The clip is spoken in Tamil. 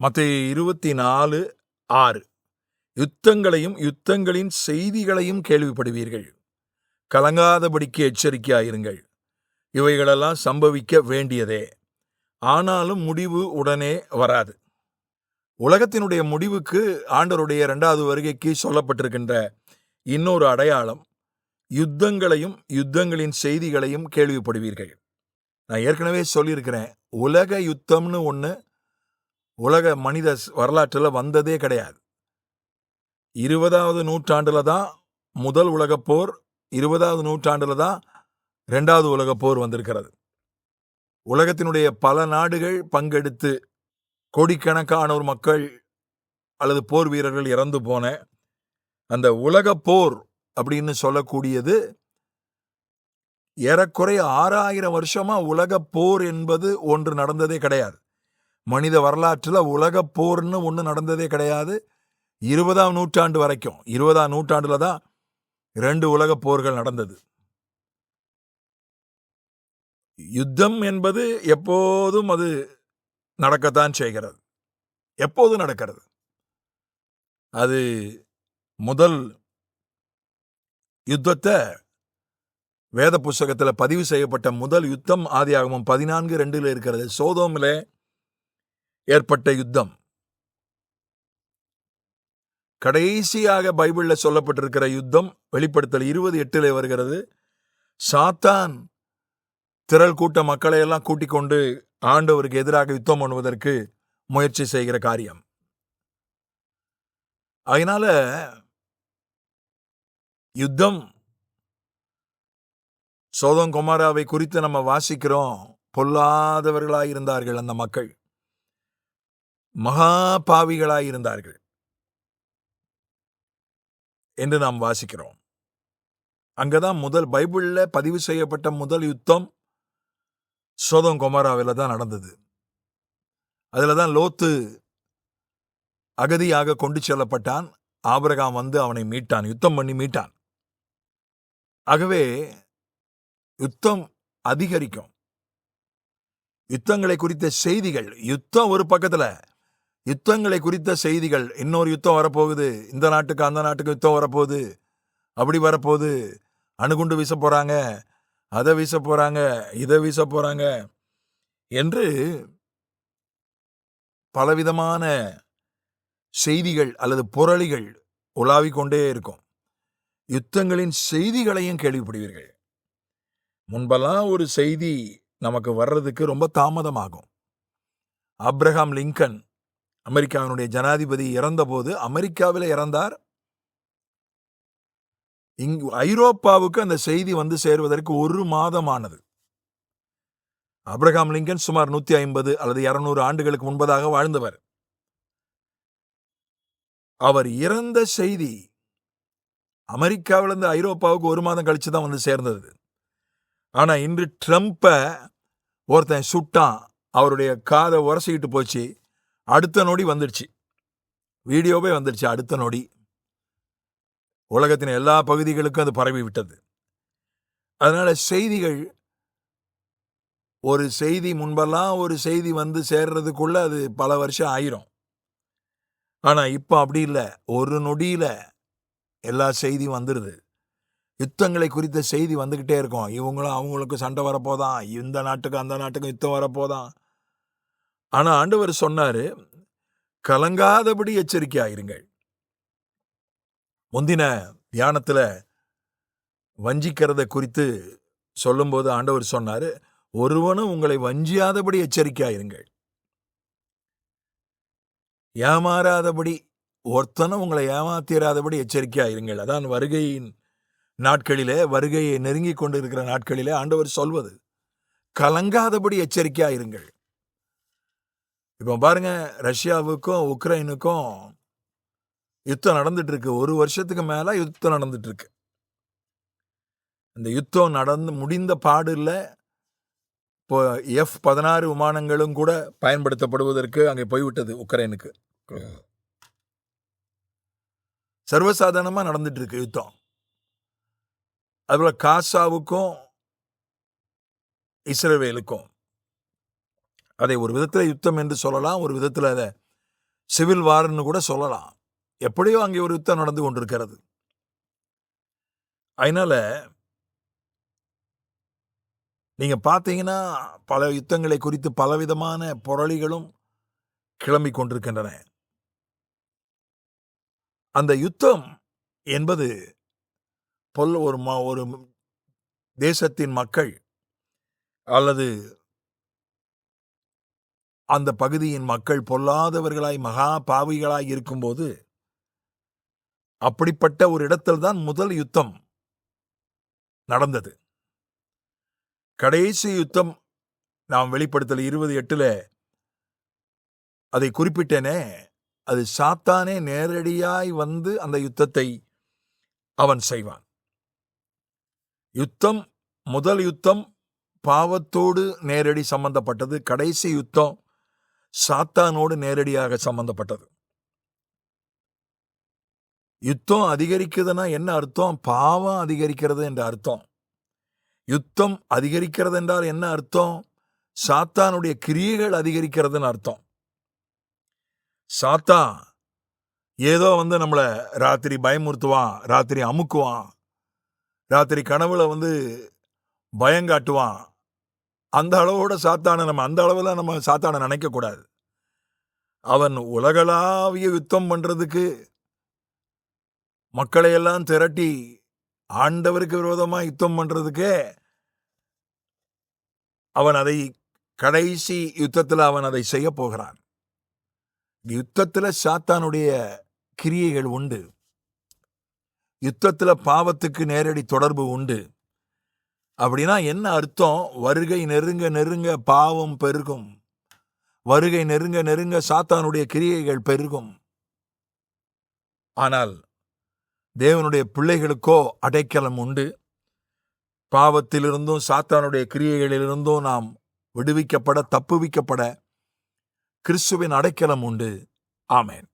மத்திய இருபத்தி நாலு ஆறு. யுத்தங்களையும் யுத்தங்களின் செய்திகளையும் கேள்விப்படுவீர்கள். கலங்காதபடிக்கு எச்சரிக்கையாயிருங்கள். இவைகளெல்லாம் சம்பவிக்க வேண்டியதே. ஆனாலும் முடிவு உடனே வராது. உலகத்தினுடைய முடிவுக்கு ஆண்டருடைய இரண்டாவது வருகைக்கு சொல்லப்பட்டிருக்கின்ற இன்னொரு அடையாளம் யுத்தங்களையும் யுத்தங்களின் செய்திகளையும் கேள்விப்படுவீர்கள். நான் ஏற்கனவே சொல்லியிருக்கிறேன் உலக யுத்தம்னு ஒன்று உலக மனித வரலாற்றில் வந்ததே கிடையாது. இருபதாவது நூற்றாண்டில் தான் முதல் உலகப் போர் இருபதாவது நூற்றாண்டில் தான் ரெண்டாவது உலகப் போர் வந்திருக்கிறது. உலகத்தினுடைய பல நாடுகள் பங்கெடுத்து கோடிக்கணக்கானோர் மக்கள் அல்லது போர் வீரர்கள் இறந்து போன அந்த உலகப் போர் அப்படின்னு சொல்லக்கூடியது ஏறக்குறைய ஆறாயிரம் வருஷமா உலகப்போர் என்பது ஒன்று நடந்ததே கிடையாது. மனித வரலாற்றில் உலகப் போர்னு ஒன்று நடந்ததே கிடையாது. இருபதாம் நூற்றாண்டு வரைக்கும் இருபதாம் நூற்றாண்டில் தான் ரெண்டு உலகப் போர்கள் நடந்தது. யுத்தம் என்பது எப்போதும் அது நடக்கத்தான் செய்கிறது. எப்போதும் நடக்கிறது. அது முதல் யுத்தத்தை வேத புஸ்தகத்தில் பதிவு செய்யப்பட்ட முதல் யுத்தம் ஆதியாகமும் பதினான்கு ரெண்டில் இருக்கிறது. சோதோமிலே ஏற்பட்ட யுத்தம். கடைசியாக பைபிள்ல சொல்லப்பட்டிருக்கிற யுத்தம் வெளிப்படுத்தல் இருபது எட்டுல வருகிறது. சாத்தான் திரள் கூட்ட மக்களை எல்லாம் கூட்டிக் கொண்டு ஆண்டவருக்கு எதிராக யுத்தம் பண்ணுவதற்கு முயற்சி செய்கிற காரியம். அதனால யுத்தம் சோதம் குமாராவை குறித்து நம்ம வாசிக்கிறோம். பொல்லாதவர்களாயிருந்தார்கள் அந்த மக்கள். மகா பாவிகளாயிருந்தார்கள் என்று நாம் வாசிக்கிறோம். அங்கதான் முதல் பைபிள்ல பதிவு செய்யப்பட்ட முதல் யுத்தம் சோதம் கொமராவில தான் நடந்தது. அதுல தான் லோத்து அகதியாக கொண்டு செல்லப்பட்டான். ஆபரகாம் வந்து அவனை மீட்டான் யுத்தம் பண்ணி மீட்டான். ஆகவே யுத்தம் அதிகரிக்கும். யுத்தங்களை குறித்த செய்திகள் யுத்தம் ஒரு பக்கத்தில் யுத்தங்களை குறித்த செய்திகள். இன்னொரு யுத்தம் வரப்போகுது. இந்த நாட்டுக்கு அந்த நாட்டுக்கு யுத்தம் வரப்போகுது. அப்படி வரப்போகுது. அணுகுண்டு வீச போறாங்க. அதை வீச போறாங்க. இதை வீச போறாங்க. என்று பலவிதமான செய்திகள் அல்லது புரளிகள் உலாவிக் கொண்டே இருக்கும். யுத்தங்களின் செய்திகளையும் கேள்விப்படுவீர்கள். முன்பெல்லாம் ஒரு செய்தி நமக்கு வர்றதுக்கு ரொம்ப தாமதமாகும். அப்ரஹாம் லிங்கன் அமெரிக்காவினுடைய ஜனாதிபதி இறந்தபோது அமெரிக்காவில் இறந்தார். இங்கு ஐரோப்பாவுக்கு அந்த செய்தி வந்து சேருவதற்கு ஒரு மாதமானது. அப்ரஹாம் லிங்கன் சுமார் நூத்தி ஐம்பது அல்லது இருநூறு ஆண்டுகளுக்கு முன்பதாக வாழ்ந்தவர். அவர் இறந்த செய்தி அமெரிக்காவிலிருந்து ஐரோப்பாவுக்கு ஒரு மாதம் கழிச்சு தான் வந்து சேர்ந்தது. ஆனால் இன்று ட்ரம்ப்பை ஒருத்தன் சுட்டான் அவருடைய காதை உரசிக்கிட்டு போச்சு. அடுத்த நொடி வந்துடுச்சு. வீடியோவே வந்துடுச்சு அடுத்த நொடி. உலகத்தின் எல்லா பகுதிகளுக்கும் அது பரவி விட்டது. அதனால் செய்திகள் ஒரு செய்தி முன்பெல்லாம் ஒரு செய்தி வந்து சேர்றதுக்குள்ளே அது பல வருஷம் ஆயிரும். ஆனால் இப்போ அப்படி இல்லை. ஒரு நொடியில எல்லா செய்தியும் வந்துடுது யுத்தங்களை குறித்த செய்தி வந்துக்கிட்டே இருக்கும். இவங்களும் அவங்களுக்கும் சண்டை வரப்போதான். இந்த நாட்டுக்கு அந்த நாட்டுக்கும் யுத்தம் வரப்போதான். ஆனா ஆண்டவர் சொன்னாரு கலங்காதபடி எச்சரிக்கையாயிருங்கள். முந்தின தியானத்துல வஞ்சிக்கிறத குறித்து சொல்லும்போது ஆண்டவர் சொன்னாரு ஒருவனும் உங்களை வஞ்சியாதபடி எச்சரிக்கையாயிருங்கள். ஏமாறாதபடி ஒருத்தனும் உங்களை ஏமாத்திராதபடி எச்சரிக்கையாயிருங்கள். அதான் வருகையின் நாட்களிலே வருகையை நெருங்கி கொண்டு இருக்கிற நாட்களிலே ஆண்டவர் சொல்வது கலங்காதபடி எச்சரிக்கையாயிருங்கள். இப்போ பாருங்க ரஷ்யாவுக்கும் உக்ரைனுக்கும் யுத்தம் நடந்துட்டு இருக்கு ஒரு வருஷத்துக்கு மேல யுத்தம் நடந்துட்டு இருக்கு இந்த யுத்தம் நடந்து முடிந்த பாடு இப்போ எஃப் பதினாறு விமானங்களும் கூட பயன்படுத்தப்படுவதற்கு அங்கே போய்விட்டது உக்ரைனுக்கு. சர்வசாதாரணமாக நடந்துட்டு இருக்கு யுத்தம். அதுபோல் காசாவுக்கும் இஸ்ரவேலுக்கும். அதை ஒரு விதத்துல யுத்தம் என்று சொல்லலாம் ஒரு விதத்தில் அதை சிவில் வார்னு கூட சொல்லலாம். எப்படியோ அங்கே ஒரு யுத்தம் நடந்து கொண்டிருக்கிறது. அதனால நீங்க பார்த்தீங்கன்னா பல யுத்தங்களை குறித்து பலவிதமான புரளிகளும் கிளம்பி கொண்டிருக்கின்றன. அந்த யுத்தம் என்பது பொல் ஒரு ம- ஒரு தேசத்தின் மக்கள் அல்லது அந்த பகுதியின் மக்கள் பொல்லாதவர்களாய் மகா பாவிகளாய் இருக்கும்போது அப்படிப்பட்ட ஒரு இடத்தில் தான் முதல் யுத்தம் நடந்தது. கடைசி யுத்தம் நாம் வெளிப்படுத்தல் இருபது எட்டுல அதை குறிப்பிட்டேனே அது சாத்தானே நேரடியாய் வந்து அந்த யுத்தத்தை அவன் செய்வான். யுத்தம் முதல் யுத்தம் பாவத்தோடு நேரடி சம்பந்தப்பட்டது. கடைசி யுத்தம் சாத்தானோடு நேரடியாக சம்பந்தப்பட்டது. யுத்தம் அதிகரிக்குதுன்னா என்ன அர்த்தம்? பாவம் அதிகரிக்கிறது என்ற அர்த்தம். யுத்தம் அதிகரிக்கிறது என்றால் என்ன அர்த்தம்? சாத்தானுடைய கிரியைகள் அதிகரிக்கிறதுன்னு அர்த்தம். சாத்தா ஏதோ வந்து நம்மளை ராத்திரி பயமுறுத்துவான் ராத்திரி அமுக்குவான் ராத்திரி கனவுல வந்து பயங்காட்டுவான். அந்த அளவோட சாத்தானை நம்ம அந்த அளவுல நம்ம சாத்தானை நினைக்கக்கூடாது. அவன் உலகளாவிய யுத்தம் பண்றதுக்கு மக்களை எல்லாம் திரட்டி ஆண்டவருக்கு விரோதமா யுத்தம் பண்றதுக்கே அவன் அதை கடைசி யுத்தத்தில் அவன் அதை செய்ய போகிறான். யுத்தத்தில் சாத்தானுடைய கிரியைகள் உண்டு. யுத்தத்தில் பாவத்துக்கு நேரடி தொடர்பு உண்டு. அப்படின்னா என்ன அர்த்தம்? வருகை நெருங்க நெருங்க பாவம் பெருகும். வருகை நெருங்க நெருங்க சாத்தானுடைய கிரியைகள் பெருகும். ஆனால் தேவனுடைய பிள்ளைகளுக்கோ அடைக்கலம் உண்டு. பாவத்திலிருந்தும் சாத்தானுடைய கிரியைகளிலிருந்தும் நாம் விடுவிக்கப்பட தப்புவிக்கப்பட கிறிஸ்துவின் அடைக்கலம் உண்டு. ஆமேன்.